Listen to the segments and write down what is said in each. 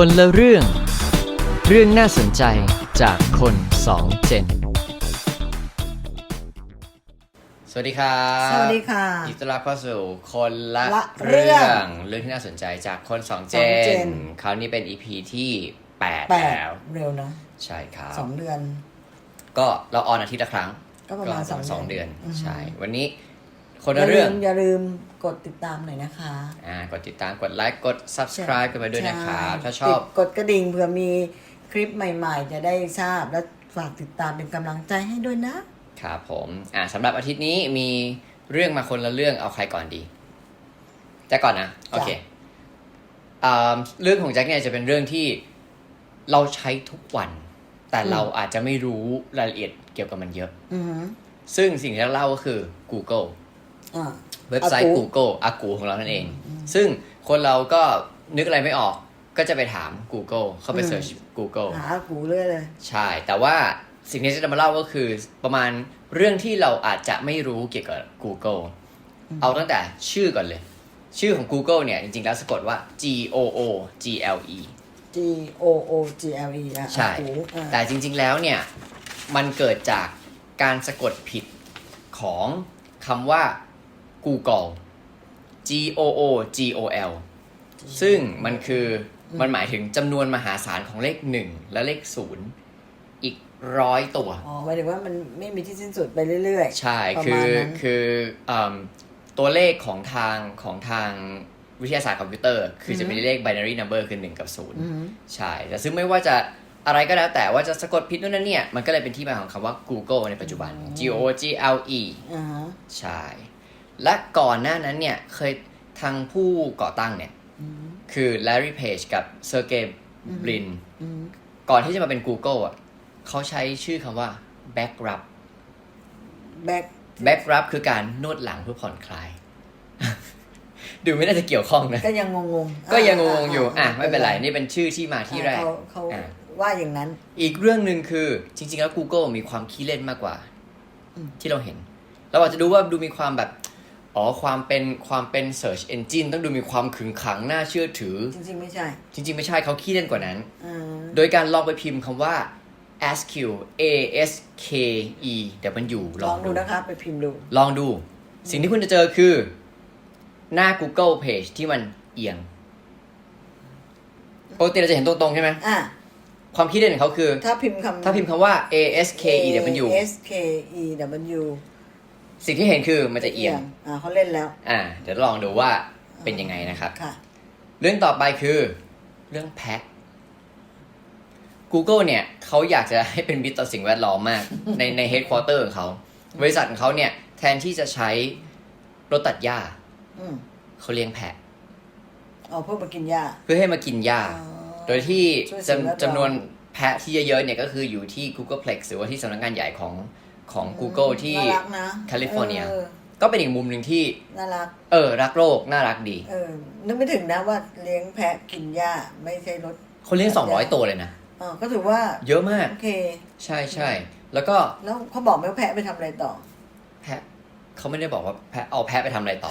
คนละเรื่อง เรื่องน่าสนใจจากคนสองเจน สวัสดีครับสวัสดีค่ะ ยินดีต้อนรับเข้าสู่คนละละเรื่เรื่อองงเรื่องที่น่าสนใจจากคนสองเจสองเจน น คราวนี้เป็น EP ที่แปดแปดแล้วเร็วเนอะใช่ครับ สองเดือน ก็เราออนอาทิตย์ละครั้งก็ประมาณสองสองเดือนเดือนอือฮึใช่ วันนี้ คนอย่าละลืเรื่องมอย่าลืมกดติดตามหน่อยนะคะ อ่ากดติดตามกดไลค์กด subscribe กันไปด้วยนะครับใถ้าชอบติดกดกระดิ่งเผื่อมีคลิปใหม่ ๆ จะได้ทราบและฝากติดตามเป็นกำลังใจให้ด้วยนะครับผมอ่าสำหรับอาทิตย์นี้มีเรื่องมาคนละเรื่องเอาใครก่อนดีแจ็คก่อนนะโอเคอ่าเรื่องของแจ็คเนี่ยจะเป็นเรื่องที่เราใช้ทุกวัน แต่เราอาจจะไม่รู้รายละเอียดเกี่ยวกับมันเยอะอือหือซึ่งสิ่งที่เราเล่าก็คือ Google อ่า เว็บไซต์อากู Google อากูของเรานั่นเอง ซึ่งคนเราก็นึกอะไรไม่ออกก็จะไปถาม Google เข้าไปอืมเสิร์ช Google หากูเรื่อยเลย ใช่ แต่ว่าสิ่งที่จะมาเล่าก็คือประมาณเรื่องที่เราอาจจะไม่รู้เกี่ยวกับ Google เอาตั้งแต่ชื่อก่อนเลย ชื่อของ Google เนี่ย จริงๆ แล้วสะกดว่า G O O G L E G O O G L E อะใช่อากูอะแต่จริง ๆ แล้วเนี่ย มันเกิดจากการสะกดผิดของคำว่า Google G O O G O L ซึ่งมันคือมันหมายถึงจำนวนมหาศาลของเลข1และเลข0อีกร้อยตัว อ๋อหมายถึงว่ามันไม่มีที่สิ้นสุดไปเรื่อยๆ ใช่ประคืมาอณนั้นคือเอิ่มตัวเลขของทางของทางวิทยาศาสตร์คอมพิวเตอร์ คือจะมีเลข binary number คือ 1 กับ0อือหือใช่ แต่ซึ่งไม่ว่าจะอะไรก็แล้วแต่ว่าจะสะกดผิดนู่นนั่นเนี่ย มันก็เลยเป็นที่มาของคำว่า Google ในปัจจุบัน G O G L E อ่าฮะใช่ และก่อนหน้านั้นเนี่ยเคยทางผู้ก่อตั้งเนี่ยอืมคือ Larry Page กับ Sergey Brin อืมก่อนที่จะมาเป็น Google อะเขาใช้ชื่อคำว่า back rub แบ็ค back rub คือการนวดหลังเพื่อผ่อนคลาย ดูไม่น่าจะเกี่ยวข้องนะ ก็ยังงงๆก็ยังงงๆอยู่ อะ ไม่เป็นไร นี่เป็นชื่อที่มาที่แรกเขาเขาอะว่าอย่างนั้น อีกเรื่องหนึ่งคือ จริง ๆ แล้ว Google มีความขี้เล่นมากกว่าอืมที่เราเห็น เราอาจจะดูว่าดูมีความแบบ อ๋อความเป็นความเป็น Search Engine ต้องดูมีความขึงขังน่าเชื่อถือ จริงๆ ไม่ใช่ จริง ๆ ไม่ใช่เขาขี้เล่นกว่านั้นอ่าโดยการลองไปพิมพ์คำว่า ASK A S K E W ลองดู นะครับไปพิมพ์ดู ลองดู สิ่งที่คุณจะเจอคือ หน้า Google Page ที่มันเอียงปกติเราจะเห็นตรงๆใช่ไหม อะ ความคิดเด่นของเขาคือ ถ้าพิมพ์คำ ถ้าพิมพ์คำว่า A S K E W S K E W สิ่งที่เห็นคือมันจะเอียง อ่าเขาเล่นแล้ว อ่า เดี๋ยวลองดูว่าเป็นยังไงนะครับ ค่ะ เรื่องต่อไปคือเรื่องแพะ Google เนี่ยเขาอยากจะให้เป็นมิตรต่อสิ่งแวดล้อมมาก ในในเฮดค q u เตอร์ของเขาบริษัทของเขาเนี่ย แทนที่จะใช้รถตัดหญ้าอืมเขาเลี้ยงแพะ เอาเพื่อมากินหญ้า เพื่อให้มากินหญ้าอ๋อโดยที่ช่วยสิ่งแวดล้อม จำจำนวนแพะที่เยอะๆเนี่ยก็คืออยู่ที่ Googleplex หรือว่าที่สำนักงานใหญ่ของ ของ Google ที่น่ารักนะแคลิฟอร์เนีย ออก็เป็นอีกมุมหนึ่งที่ น่ารัก เออ รักโลกน่ารักดี เออ นึกไม่ถึงนะว่าเลี้ยงแพะกินหญ้าไม่ใช่รถเขาเลี้ยง 200 ตัวเลยนะอ๋อก็ถือว่า เยอะมาก โอเค ใช่ใช่ แล้วก็แล้วเขาบอกไหมว่าแพะไปทำอะไรต่อ แพะเขาไม่ได้บอกว่าแพะเอาแพะไปทำอะไรต่อ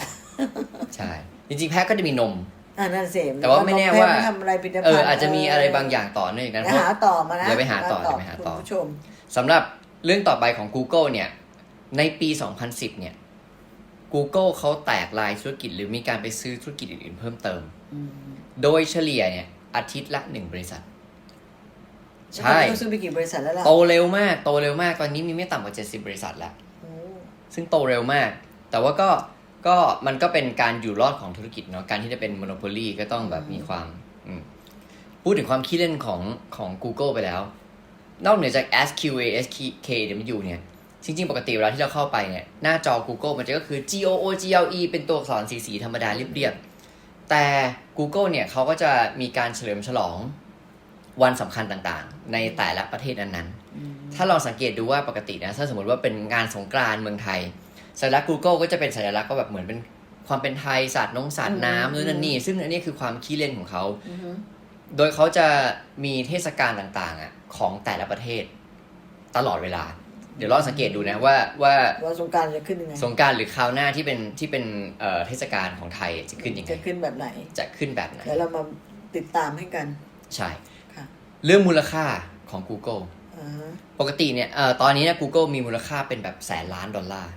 ใช่ จริงๆ แพะก็จะมีนม อ่านั่นเสมแต่ว่าไม่แน่ว่า ทำอะไรพิพิธภัณฑ์เอออาจจะมีอะไรบางอย่างต่อเนื่องจากนั้นเดี๋ยวเพราะ หาต่อมานะเดี๋ยวไปหาต่อเดี๋ยวไปหาต่อ คุณผู้ชม สำหรับ เรื่องต่อไปของ Google เนี่ย ในปี 2010 เนี่ย Google เขาแตกลายธุรกิจหรือมีการไปซื้อธุรกิจอื่นๆเพิ่มเติมอืมโดยเฉลี่ยเนี่ย อาทิตย์ละหนึ่งบริษัท ใช่แล้วเขาซื้อไปกี่บริษัทแล้วล่ะ โตเร็วมาก โตเร็วมาก ตอนนี้มีไม่ต่ำกว่า 70 บริษัทแล้วโอ้ซึ่งโตเร็วมาก แต่ว่าก็ก็มันก็เป็นการอยู่รอดของธุรกิจเนาะ การที่จะเป็น monopoly ก็ต้องแบบมีความอืมพูดถึงความขี้เล่นของของ Google ไปแล้ว นอกเหนือจาก SQA SKW เนี่ย จริง ๆ ปกติเวลาที่เราเข้าไปเนี่ย หน้าจอ Google มันจะก็คือ G O O G L E เป็นตัวอักษรสีๆธรรมดาเรียบๆ แต่ Google เนี่ยเขาก็จะมีการเฉลิมฉลองวันสำคัญต่างๆ ในแต่ละประเทศนั้นๆ ถ้าลองสังเกตดูว่าปกตินะ ถ้าสมมติว่าเป็นงานสงกรานต์เมืองไทย สัญลักษณ์ Google ก็จะเป็นสัญลักษณ์ก็แบบเหมือนเป็นความเป็นไทยศาสตร์นงศาสตร์น้ำนู่นนั่นนี่ ซึ่งอันนี้คือความขี้เล่นของเขาอือฮึ โดยเขาจะมีเทศกาลต่างๆอะของแต่ละประเทศ ตลอดเวลา เดี๋ยวลองสังเกตดูนะว่าว่าว่าสงกรารจะขึ้นยังไงสงกรารหรือคราวหน้าที่เป็นที่เป็นเอ่อเทศกาลของไทยจะขึ้นยังไงจะขึ้นแบบไหน จะขึ้นแบบไหนเดี๋ยวเรามาติดตามให้กัน ใช่ค่ะเรื่องมูลค่าของ Google อ่าปกติเนี่ยเอ่อตอนนี้เนี่ย Google มีมูลค่าเป็นแบบแสนล้านดอลลาร์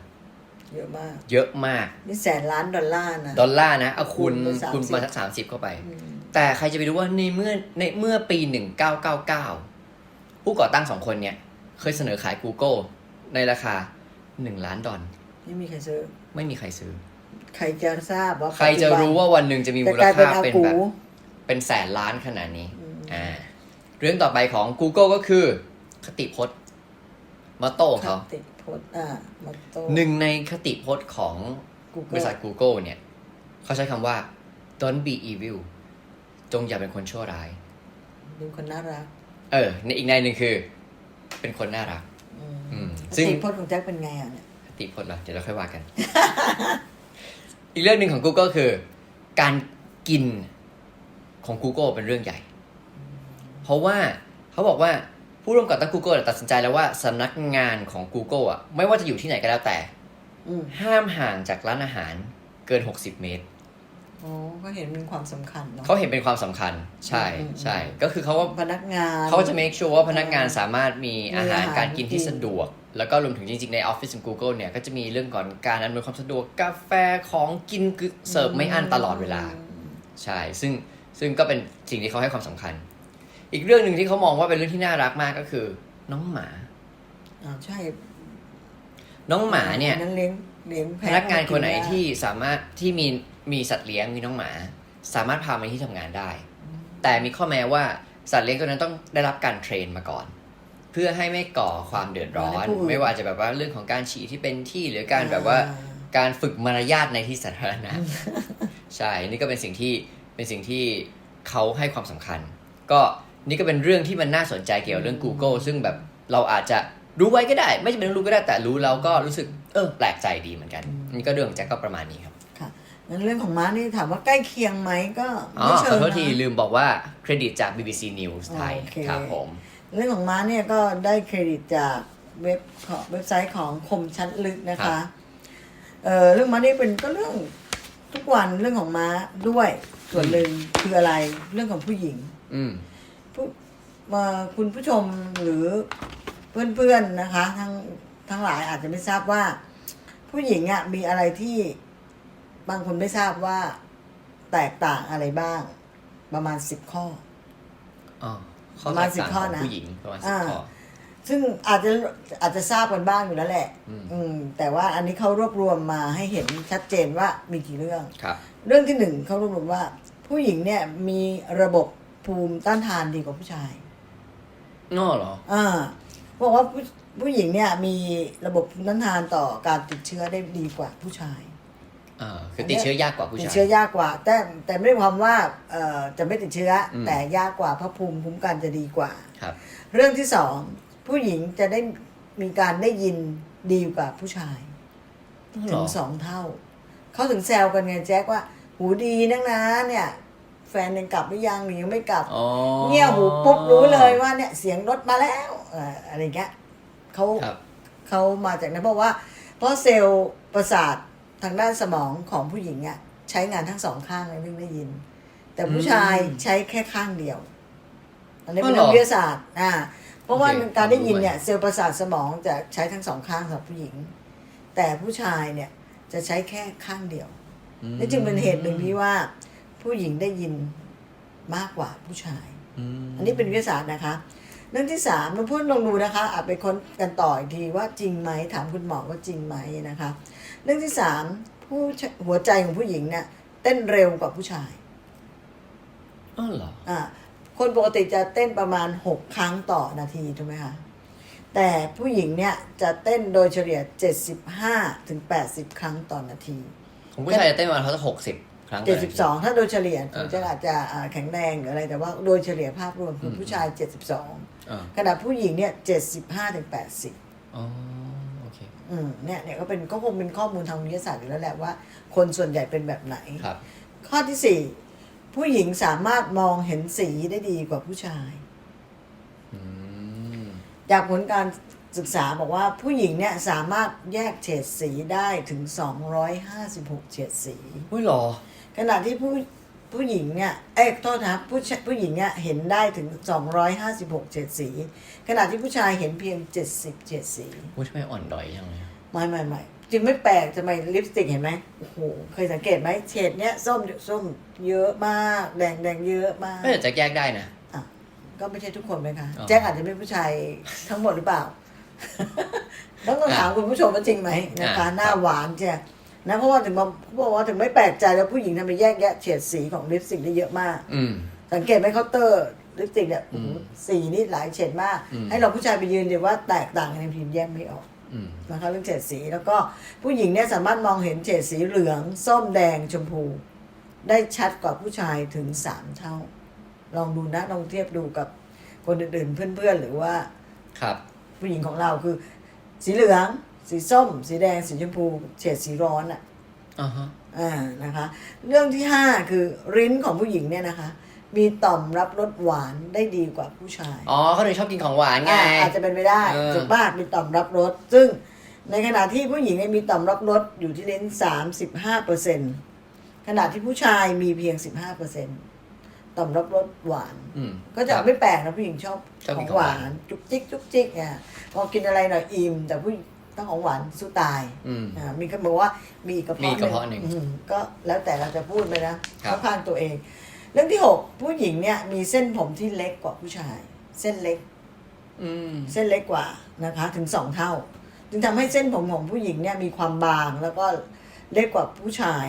เยอะมาก เยอะมาก นี่แสนล้านดอลลาร์นะ ดอลลาร์นะ เอาคูณคูณไป30คูณมาสักสามสิบเข้าไปอืม แต่ใครจะไปรู้ว่าในเมื่อในเมื่อปี 1999 ผู้ก่อตั้งสองคนเนี่ย เคยเสนอขาย Google ในราคา 1 ล้านดอลไม่มีใครซื้อ ไม่มีใครซื้อ ใครจะทราบว่าใครจะรู้ว่าวันหนึ่งจะมีแต่มูลกลายเป็นค่าอาเป็นกูแบบเป็นแสนล้านขนาดนี้อืมอ่าเรื่องต่อไปของ Google ก็คือ คติพจน์มาโต้ของเขาคติพจน์อ่ามาโต้หนึ่งในคติพจน์ของ Google บริษัท Google เนี่ย เขาใช้คำว่า don't be evil จงอย่าเป็นคนชั่วร้าย เป็นคนน่ารัก เออ ในอีกในหนึ่งคือ เป็นคนน่ารัก อืมอืมคซึ่งติพจน์ของแจ็คเป็นไงอะเนี่ยคติพจน์เหรอเดี๋ยวเราค่อยว่ากัน อีกเรื่องหนึ่งของ Google คือ การกินของ Google เป็นเรื่องใหญ่ เพราะว่าเขาบอกว่าผู้ร่วมก่อตั้ง Google ตัดสินใจแล้วว่าสำนักงานของ Google อะ ไม่ว่าจะอยู่ที่ไหนก็แล้วแต่อืมห้ามห่างจากร้านอาหารเกิน 60 เมตร อ๋อก็เห็นเป็นความสำคัญเนาะเขาเห็นเป็นความสำคัญ ใช่อืมใช่ก็คือเขาว่าพนักงานเขาจะ make sure ว่าพนักงานสามารถมีอาหารมีอาหารการกินที่กินสะดวก แล้วก็รวมถึงจริงๆ ในออฟฟิศของ Google เนี่ย ก็จะมีเรื่องก่อนการอำนวยความสะดวกกาแฟของกินคือเสิร์ฟไม่อั้นตลอดเวลา ใช่ ซึ่งซึ่งก็เป็นสิ่งที่เขาให้ความสำคัญ อีกเรื่องหนึ่งที่เขามองว่าเป็นเรื่องที่น่ารักมากก็คือ น้องหมาอ่าใช่ น้องหมาเนี่ยอันั้นเลี้ยงเลี้ยงพแพะนักงานคนไหนด้ที่สามารถที่มี มีสัตว์เลี้ยงมีน้องหมา สามารถพามาที่ทำงานได้ แต่มีข้อแม้ว่าสัตว์เลี้ยงตัวนั้นต้องได้รับการเทรนมาก่อน เพื่อให้ไม่ก่อความเดือดร้อน ไม่ว่าจะแบบว่าเรื่องของการฉี่ที่เป็นที่หรือการแบบว่าอ่การฝึกมารยาทในที่สาธารณะใช่นี่ก็เป็นสิ่งที่เป็นสิ่งที่เขาให้ความสำคัญ ก็นี่ก็เป็นเรื่องที่มันน่าสนใจเกี่ยวกับเรื่อง Google ซึ่งแบบเราอาจจะรู้ไว้ก็ได้ ไม่จำเป็นต้องรู้ก็ได้แต่รู้แล้วก็รู้สึกเออแปลกใจดีเหมือนกันนี่ก็เรื่องของแจ็คก็ประมาณนี้ครับค่ะ งั้นเรื่องของม้านี่ถามว่าใกล้เคียงไหมก็อ๋อไม่ขเชิองโทษทีนะ ลืมบอกว่าเครดิตจาก BBC News ไทยโอเค ครับผม เรื่องของม้าเนี่ยก็ได้เครดิตจากเว็บของเว็บไซต์ของคมชัดลึกนะครัคะ บ เออเรื่องม้านี่เป็นก็เรื่องทุกวันเรื่องของม้าด้วยส่วนหนึ่งคืออะไรเรื่องของผู้หญิง อืม ผู้มาคุณผู้ชมหรือเพื่อนๆนะคะ ทั้งทั้งหลายอาจจะไม่ทราบว่า ผู้หญิงอะมีอะไรที่ บางคนไม่ทราบว่าแตกต่างอะไรบ้าง ประมาณสิบข้ออ๋อข้อประแตมาณกต่าง10ข้อของนะผู้หญิงประมาณสิบอ่าข้อซึ่งอาจจะอาจจะทราบกันบ้างอยู่แล้วแหละอืมอืม แต่ว่าอันนี้เขารวบรวมมาให้เห็นชัดเจนว่ามีกี่เรื่องครับ เรื่องที่หนึ่งเขารวบรวมว่า ผู้หญิงเนี่ยมีระบบภูมิต้านทานดีกว่าผู้ชายง้อเหรอ อ่าบอกว่าผู้ผู้หญิงเนี่ยมีระบบภูมิต้านทานต่อการติดเชื้อได้ดีกว่าผู้ชายอ่า คือติดเชื้อยากกว่าผู้ติดชายเชื้อยากกว่า แต่แต่ไม่ได้ความว่าเอ่อจะไม่ติดเชื้ออมแต่ยากกว่าเพราะภูมิคุ้มกันจะดีกว่าครับ เรื่องที่สองผู้หญิงจะได้มีการได้ยินดีกว่าผู้ชายเหรถึองสองเท่า เขาถึงแซวกันไงแจ็คว่า หูดีนักนะเนี่ย แฟนยังกลับหรือยังหรือยังไม่กลับอ๋อเงี่ยหูปุ๊บรู้เลยว่าเนี่ยเสียงรถมาแล้วเอ่ออะไรเงี้ยเขาครับเขามาจากนั้นเพราะว่าเพราะเซลล์ประสาท ทางด้านสมองของผู้หญิงอะใช้งานทั้งสองข้างเลยเรื่องได้ยิน แต่ผู้ชายใช้แค่ข้างเดียว อันนี้เป็นอ๋อเหรเรื่อองวิทยาศาสตร์อ่าเพราะว่าโอเคการได้ยินผมรู้เนี่ยเซลล์ประสาทสมองจะใช้ทั้งสองข้างสำหรับผู้หญิง แต่ผู้ชายเนี่ยจะใช้แค่ข้างเดียวอืมนี่จึงเป็นเหตุหนึ่งที่ว่า ผู้หญิงได้ยินมากกว่าผู้ชายอืมอันนี้เป็นวิทยาศาสตร์นะคะ เรื่องที่สามเราพูดลองดูนะคะอาจไปค้นกันต่ออีกทีว่าจริงไหมถามคุณหมอว่าจริงไหมนะคะ เรื่องที่สามผู้ชหัวใจของผู้หญิงเนี่ยเต้นเร็วกว่าผู้ชายอ๋อเหรออ่าคนปกติจะเต้นประมาณหกครั้งต่อนาทีถูกไหมคะแต่ผู้หญิงเนี่ยจะเต้นโดยเฉลี่ย75ถึง80 ครั้งต่อนาทีของผู้ชายจะเต้นประมาณเขาจะหกสิบ ครั้งต่อนาที72ถ้าโดยเฉลี่ยอ่าถึงจะอาจจะอ่าแข็งแรงหรืออะไร แต่ว่าโดยเฉลี่ยภาพรวมคือผู้ชาย72อ่าขณะผู้หญิงเนี่ย75ถึง80อ๋อโอเคอืมเนี่ยเนี่ยก็เป็นก็คงเป็นข้อมูลทางวิทยาศาสตร์อยู่แล้วแหละว่า คนส่วนใหญ่เป็นแบบไหน ครับ ข้อที่สี่ผู้หญิงสามารถมองเห็นสีได้ดีกว่าผู้ชาย อืม จากผลการศึกษาบอกว่าผู้หญิงเนี่ยสามารถแยกเฉดสีได้ถึง 256 เฉดสี อุ้ยเหรอ ขณะที่ผู้ผู้หญิงเนี่ย เอ้ยโทษนะผู้ชายผู้หญิงเนี่ยเห็นได้ถึง 256เฉดสี ขณะที่ผู้ชายเห็นเพียง 70เฉดสีอุ้ยทำไมอ่อนดอยจังเลยอะไม่ไม่ไม่จึงไม่แปลกทำไมลิปสติกเห็นไหมโอ้โห เคยสังเกตไหมเฉดเนี้ยส้มส้มเยอะมาก แดงแดงเยอะมากไม่แต่จะแยกได้นะอะก็ไม่ใช่ทุกคนไหมคะอ๋อแจ็คอาจจะไม่ผู้ชายทั้งหมดหรือเปล่าต้องต้องถามคุณผู้ชมว่าจริงไหมนะคะหน้าหวานเจ้ะ นะเพราะว่าถึงมาบอกว่าถึงไม่แปลกใจแล้วผู้หญิงทำไมแยกแยะเฉดสีของลิปสติกได้เยอะมาก อืม สังเกตไหมเคาน์เตอร์ลิปสติกเนี่ยโอ้โหสีนี่หลายเฉดมาก อืม ให้เราผู้ชายไปยืนเดี๋ยวว่าแตกต่างกันในพิมพ์แยกไม่ออก อืม นะคะเรื่องเฉดสีแล้วก็ผู้หญิงเนี่ยสามารถมองเห็นเฉดสีเหลือง ส้มแดงชมพู ได้ชัดกว่าผู้ชายถึงสามเท่า ลองดูนะลองเทียบดูกับคนอื่นๆเพื่อนๆ หรือว่าครับ ผู้หญิงของเราคือ สีเหลือง สีส้ม สีแดง สีชมพู เฉดสีร้อนอะอ่าฮะอ่านะคะ เรื่องที่ห้าคือริ้นของผู้หญิงเนี่ยนะคะ มีต่อมรับรสหวานได้ดีกว่าผู้ชายอ๋อเขาถึงชอบกินของหวานไง อ่าอาจจะเป็นไปได้เออ ถูกป่ะมีต่อมรับรสซึ่งในขณะที่ผู้หญิงเนี่ยมีต่อมรับรสอยู่ที่ลิ้นสามสิบห้าเปอร์เซ็นขณะที่ผู้ชายมีเพียงสิบห้าเปอร์เซ็นต่อมรับรสหวาน อืมก็จะครับ ไม่แปลกนะผู้หญิงชอบชอบขกิอนงของหหวาวาน น จุกจิกจุกจิกเนี่ยพอกินอะไรหน่อยอิ่มแต่ผู้ ต้องของหวานสู้ตายอืม อ่ามีคนบอกว่ามีกระมีเพาะกระเพาะหนึ่งอืมก็แล้วแต่เราจะพูดไปนะครับ เข้าข้างตัวเอง เรื่องที่หกผู้หญิงเนี่ยมีเส้นผมที่เล็กกว่าผู้ชาย เส้นเล็ก อืม เส้นเล็กกว่านะคะถึงสองเท่า จึงทำให้เส้นผมของผู้หญิงเนี่ยมีความบางแล้วก็เล็กกว่าผู้ชาย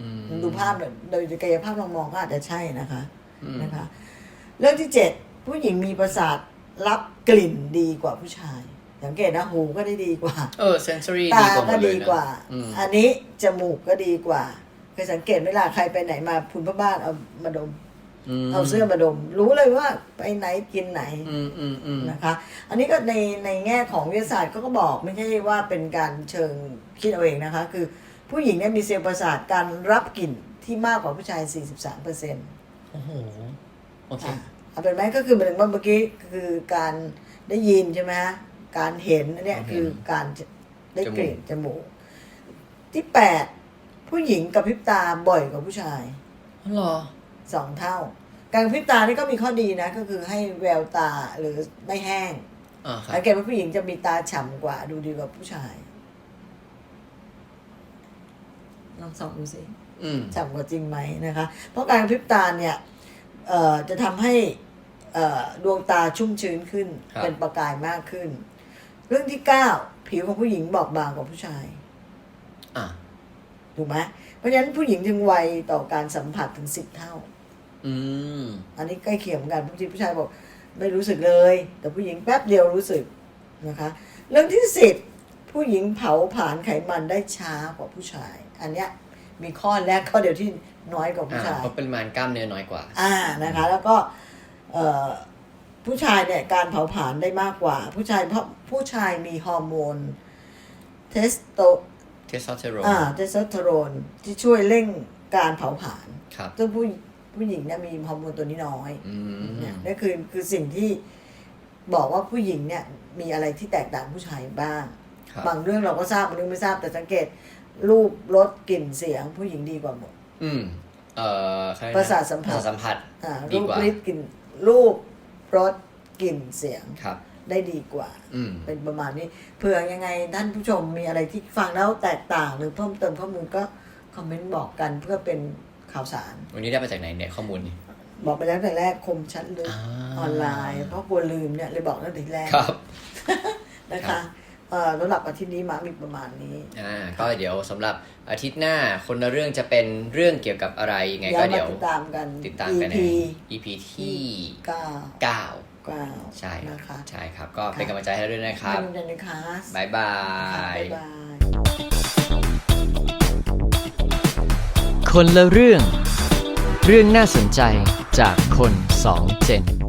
อืมดูภาพโดยกายภาพลองมองก็อาจจะใช่นะคะอืมนะคะ เรื่องที่เจ็ดผู้หญิงมีประสาทรับกลิ่นดีกว่าผู้ชาย สังเกตนะหูก็ได้ดีกว่าเออเซนซอรี่ตาดีกว่าหมก็ดเลดียนะกว่าอืมอันนี้จมูกก็ดีกว่าเคยสังเกตเวลาใครไปไหนมาคุณพ่อบ้านเอามาดมมเอาเสื้อมาดม รู้เลยว่าไปไหนกินไหนอืมอืมอืมนะคะ อันนี้ก็ในในแง่ของวิทยาศาสตร์เขาก็บอกไม่ใช่ว่าเป็นการเชิงคิดเอาเองนะคะ คือผู้หญิงเนี่ยมีเซลล์ประสาทการรับกลิ่นที่มากกว่าผู้ชาย 43เปอร์เซ็นต์โอ้โหโอเคเอาเป็นไหมก็คือหมายถึงว่าเมื่อกี้คือการได้ยินใช่ไหมฮะ การเห็นอันเนี่ยการเห็นคือการได้กลิ่นจมูกจมูก ที่แปดผู้หญิงกับพริบตาบ่อยกว่าผู้ชายอ๋อเหรอ สองเท่า การกระพริบตานี่ก็มีข้อดีนะ ก็คือให้แววตาหรือไม่แห้งอ่าครับสังเกตว่าผู้หญิงจะมีตาฉ่ำกว่า ดูดีกว่าผู้ชายลองส่องดูสิ อืม ฉ่ำกว่าจริงไหมนะคะ เพราะการกระพริบตาเนี่ยเอ่อจะทำให้เอ่อดวงตาชุ่มชื้นขึ้น ครับ เป็นประกายมากขึ้น เรื่องที่เก้าผิวของผู้หญิงบอบบางกว่าผู้ชายอะถูกไหมเพราะฉะนั้นผู้หญิงถึงไวต่อการสัมผัสถึงสิบเท่า อืม อันนี้ใกล้เคียงเหมือนกันบางทีผู้ชายบอก ไม่รู้สึกเลย แต่ผู้หญิงแป๊บเดียวรู้สึกนะคะ เรื่องที่สิบผู้หญิงเผาผลาญไขมันได้ช้ากว่าผู้ชาย อันเนี้ยมีข้อแรกข้อเดียวที่น้อยกว่าผู้อ่าชายเพราะปริมาณกล้ามเนื้อน้อยกว่า อ่านะคะ แล้วก็ เอ่อ ผู้ชายเนี่ยการเผาผลาญได้มากกว่า ผู้ชายเพราะผู้ชายมีฮอร์โมนเทสโตเทสโทสเตอโรนอ่าเทสโทสเตอโรนที่ช่วยเร่งการเผาผลาญครับซึ่งผู้ผู้หญิงเนี่ยมีฮอร์โมนตัวนี้น้อยอืมเนี่ยนั่นคือคือสิ่งที่บอกว่าผู้หญิงเนี่ยมีอะไรที่แตกต่างผู้ชายบ้างครับบางเรื่องเราก็ทราบบางเรื่องไม่ทราบแต่สังเกตรูปรสกลิ่นเสียงผู้หญิงดีกว่าหมด อืม เอ่อใคนประสาทสัมผัสประสาทสัมผัสอ่าดีรูปกว่ารสกลิ่นรูป รสกลิ่นเสียงครับ ได้ดีกว่า อืม เป็นประมาณนี้เผื่อยังไงท่านผู้ชมมีอะไรที่ฟังแล้วแตกต่างหรือเพิ่มเติมข้อมูลก็คอมเมนต์บอกกันเพื่อเป็นข่าวสาร วันนี้ได้มาจากไหนเนี่ยข้อมูลนี่ บอกไปแล้วแต่แรกคมชัดลึกอ่า ออนไลน์ เพราะกลัวลืมเนี่ยเลยบอกตั้งแต่ทีแรกครับ นะครัคะบเอ่อ สำหรับอาทิตย์นี้มามีประมาณนี้อ่าก็เดี๋ยวสำหรับอาทิตย์หน้าคนละเรื่องจะเป็นเรื่องเกี่ยวกับอะไรยังไงเดี๋ยวก็มาเดี๋ยวติดตามกันติดตามกันใน EP EP ที่เก้า9เก้าใช่นะคะใช่ครับ ก็เป็นกำลังใจให้เราด้วยนะครับเป็นกันนะคะบ๊ายบาค่ะยบ๊ายบายคนละเรื่อง เรื่องน่าสนใจจากคนสองเจน